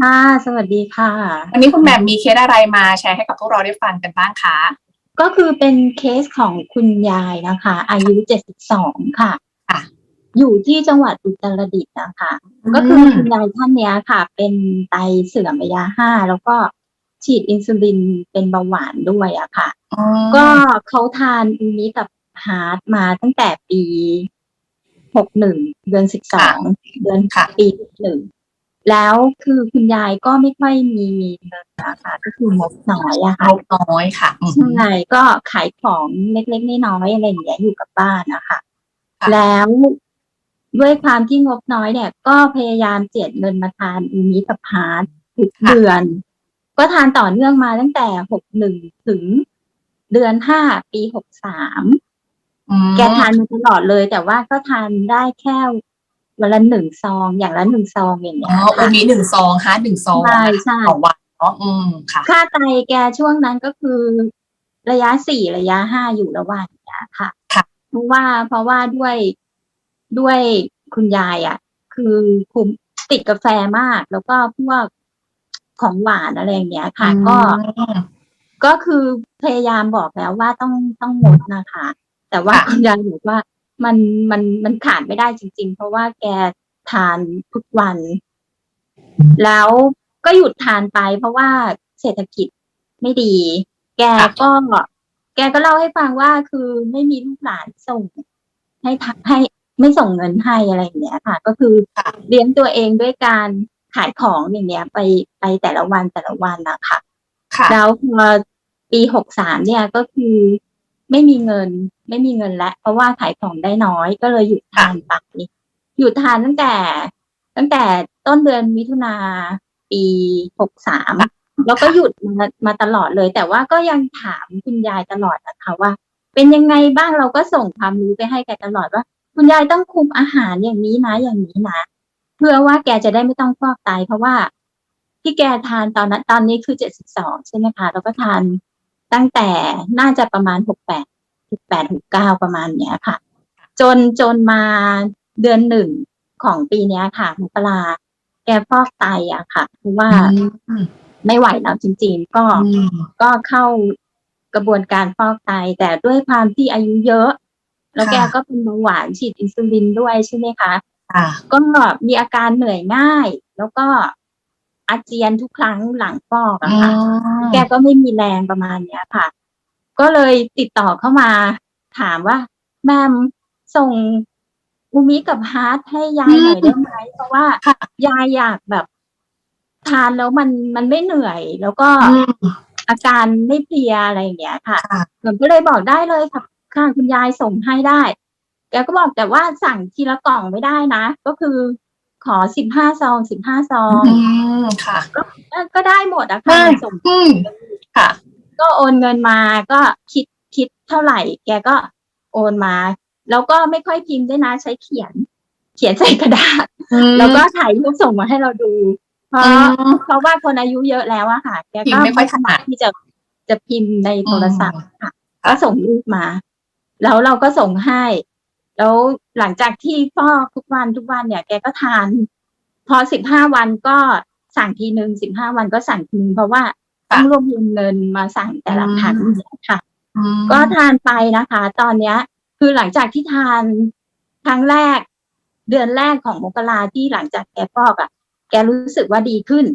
ค่ะ สวัสดีค่ะ วันนี้คุณแหม่มมีเคสอะไรมาแชร์ให้กับพวกเราได้ฟังกันบ้างคะก็คือเป็นเคสของคุณยายนะคะ อายุ72ค่ะ ค่ะ อยู่ที่จังหวัดอุตรดิตถ์นะคะ ก็คือคุณยายท่านเนี้ยค่ะ เป็นไตเสื่อมระยะห้าแล้วก็ฉีดอินซูลินเป็นเบาหวานด้วยอะค่ะ ก็เขาทานอันนี้กับฮาร์ดมาตั้งแต่ปี61เดือน12เดือนค่ะปี61 แล้วคือคุณยายก็ไม่ค่อยมีเงินนะคะก็คืองบน้อยอะค่ะลบน้อยค่ะอืมใช่ก็ขายของเล็กๆน้อยๆอะไรอย่างเงี้ยอยู่กับบ้านนะคะค่ะแล้วด้วยความที่งบน้อยเนี่ย ก็พยายามเจียดเงินมาทานอูมิกับฮาร์ดทุกเดือน ก็ทานต่อเนื่องมาตั้งแต่หกหนึ่งถึงเดือนห้าปีหกสามอืมแกทานมาตลอดเลย แต่ว่าก็ทานได้แค่ วันละหนึ่งซองอย่างละหนึ่งซองอย่างอ๋เงี้อยอูค่ะมิหนึ่งซองฮะหนึ่งซองใช่ใช่ต่อวันเนาะอืมค่ะ ค่าไตแกช่วงนั้นก็คือ ระยะสี่ระยะห้าอยู่ระหว่างเนี้ยค่ะค่ะเพราะว่าเพราะว่าด้วยด้วยคุณยายอะ คือคุมติดกาแฟมาก แล้วก็พวกของหวานอะไรอย่างเงี้ยค่ะ ก็อืมก็คือพยายามบอกแล้วว่าต้องต้องงดนะคะ แต่ว่าค่ะคุณยายบอกว่า มันมันมันขาดไม่ได้จริง ๆ เพราะว่าแกทานทุกวัน แล้วก็หยุดทานไป เพราะว่าเศรษฐกิจไม่ดี แกก็แกก็เล่าให้ฟังว่าคือไม่มีลูกหลานส่ง ให้ทำให้ไม่ส่งเงินให้อะไรอย่างเงี้ยค่ะ ก็คือค่ะเลี้ยงตัวเองด้วยการขายของอย่างเงี้ย ไปไปแต่ละวันแต่ละวันนะคะค่ะแล้วพอปีหกสามเนี่ยก็คือ ไม่มีเงิน ไม่มีเงินแล้วเพราะว่าขายของได้น้อยก็เลยหยุดทานไปหยุดทานตั้งแต่ ตั้งแต่ต้นเดือนมิถุนาปีหกสามแล้วก็หยุดมามาตลอดเลย แต่ว่าก็ยังถามคุณยายตลอดนะคะว่า เป็นยังไงบ้างเราก็ส่งความรู้ไปให้แกตลอดว่า คุณยายต้องคุมอาหารอย่างนี้นะอย่างนี้นะเพื่อว่าแกจะได้ไม่ต้องฟอกไตเพราะว่าที่แกทานตอนนั้นตอนนี้คือเจ็ดสิบสองใช่ไหมคะแล้วก็ทาน ตั้งแต่น่าจะประมาณหกแปดหกแปดหกเก้าประมาณเนี้ยค่ะ จนจนมาเดือนหนึ่งของปีเนี้ยค่ะมกราแกฟอกไตอะค่ะเพราะว่าอืมไม่ไหวแล้วจริง ๆ ก็อืมก็เข้ากระบวนการฟอกไต แต่ด้วยความที่อายุเยอะ แล้วแกค่ะก็เป็นเบาหวานฉีดอินซูลินด้วยใช่ไหมคะค่ะก็มีอาการเหนื่อยง่าย แล้วก็ อาเจียนทุกครั้งหลังฟอกอะค่ะ แกก็ไม่มีแรงประมาณเนี้ยค่ะ ก็เลยติดต่อเข้ามาถามว่า แมมส่งอูมิกับฮาร์ดให้ยายหน่อยได้ไหมเพราะว่าค่ะยายอยากแบบ ทานแล้วมันมันไม่เหนื่อย แล้วก็อืมอาการไม่เพลียอะไรอย่างเงี้ยค่ะค่ะผมก็เลยบอกได้เลยค่ะค่ะคุณยายส่งให้ได้แกก็บอกแต่ว่าสั่งทีละกล่องไม่ได้นะ ก็คือ ขอสิบห้าซองสิบห้าซองอืมค่ะ ก็ก็ได้หมดอะค่ะอืมส่งอืมค่ะ ก็โอนเงินมาก็คิดคิดเท่าไหร่ แกก็โอนมา แล้วก็ไม่ค่อยพิมพ์ด้วยนะใช้เขียน เขียนใส่กระดาษ แล้วก็ถ่ายรูปส่งมาให้เราดู เพราะอืมเพราะว่าคนอายุเยอะแล้วอะค่ะ แกพิก็มพ์ไม่ค่อยถนัดที่จะจะพิมพ์ในโทรศัพท์ค่ะค่ะก็ส่งรูปมา แล้วเราก็ส่งให้ แล้วหลังจากที่ฟอกทุกวันทุกวันเนี่ย แกก็ทาน พอสิบห้าวันก็สั่งทีหนึ่งสิบห้าวันก็สั่งทีนึงเพราะว่าต้องรวบรวมเงินมาสั่งแต่ละครั้งเนี่ยค่ะอืมก็ทานไปนะคะ ตอนเนี้ย คือหลังจากที่ทานครั้งแรก เดือนแรกของมกราที่หลังจากแกฟอกอะ่ะ แกรู้สึกว่าดีขึ้น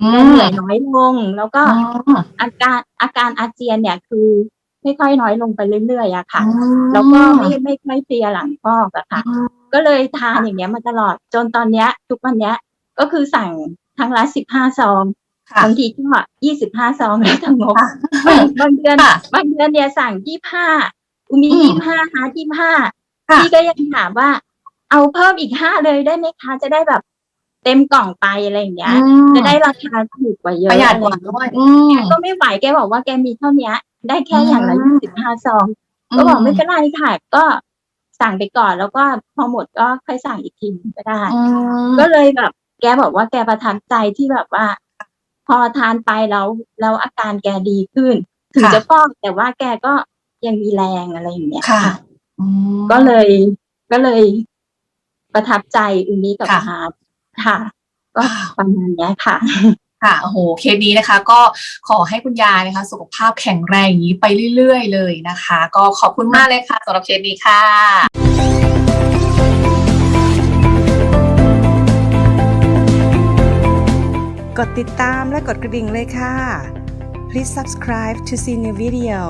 อืแกมเหนื่อยน้อยลง แล้วก็อ๋ออาการอาการอาเจียนเนี่ยคือไม่ ค่อยน้อยลงไปเรื่อยๆอะค่ะอืมแล้วก็ไม่ไม่ไม่เพลียหลังฟอกอะค่ะอืมก็เลยทานอย่างเงี้ยมาตลอดจนตอนเนี้ย ทุกวันเนี้ยก็คือสั่งทั้งละสิบห้าซองค่ะบางทีก็ยี่สิบห้าซองแล้วแต่งบค่ะบางบางเดือนค่ะบางเดือนเนี่ยสั่งยี่ห้าอุมีอืมยี่ห้าฮาร์ยี่ห้าค่ะพี่ก็ยังถามว่า เอาเพิ่มอีกห้าเลยได้ไหมคะจะได้แบบเต็มกล่องไปอะไรอย่างเงี้ย จะได้ราคาถูกกว่าเยปอะระหยัดอะไรกว่าอย่างเงี้ยด้วยอืมแกก็ไม่ไหวแกบอกว่าแกมีเท่าเนี้ย ได้แค่อย่างละอืมยี่สิบห้าซอง ก็บอกไม่เป็นไรค่ะก็สั่งไปก่อนแล้วก็พอหมดก็ค่อยสั่งอีกทีก็ได้อืมก็เลยแบบ แกบอกว่าแกประทับใจที่แบบว่า พอทานไปแล้วแล้วอาการแกดีขึ้น ถึงค่ะจะฟอกแต่ว่าแกก็ยังมีแรงอะไรอย่างเงี้ยค่ะอืมก็เลยก็เลยประทับใจอุนี้กับค่ะฮาร์ดค่ะ ก็ประมาณเนี้ยค่ะ ค่ะโอ้โหเคสนี้นะคะก็ขอให้คุณยายนะคะ สุขภาพแข็งแรงอย่างนี้ไปเรื่อยๆ เลยนะคะ ก็ขอบคุณมากเลยค่ะสำหรับเคสนี้ค่ะกดติดตามและกดกระดิ่งเลยค่ะ Please subscribe to see new video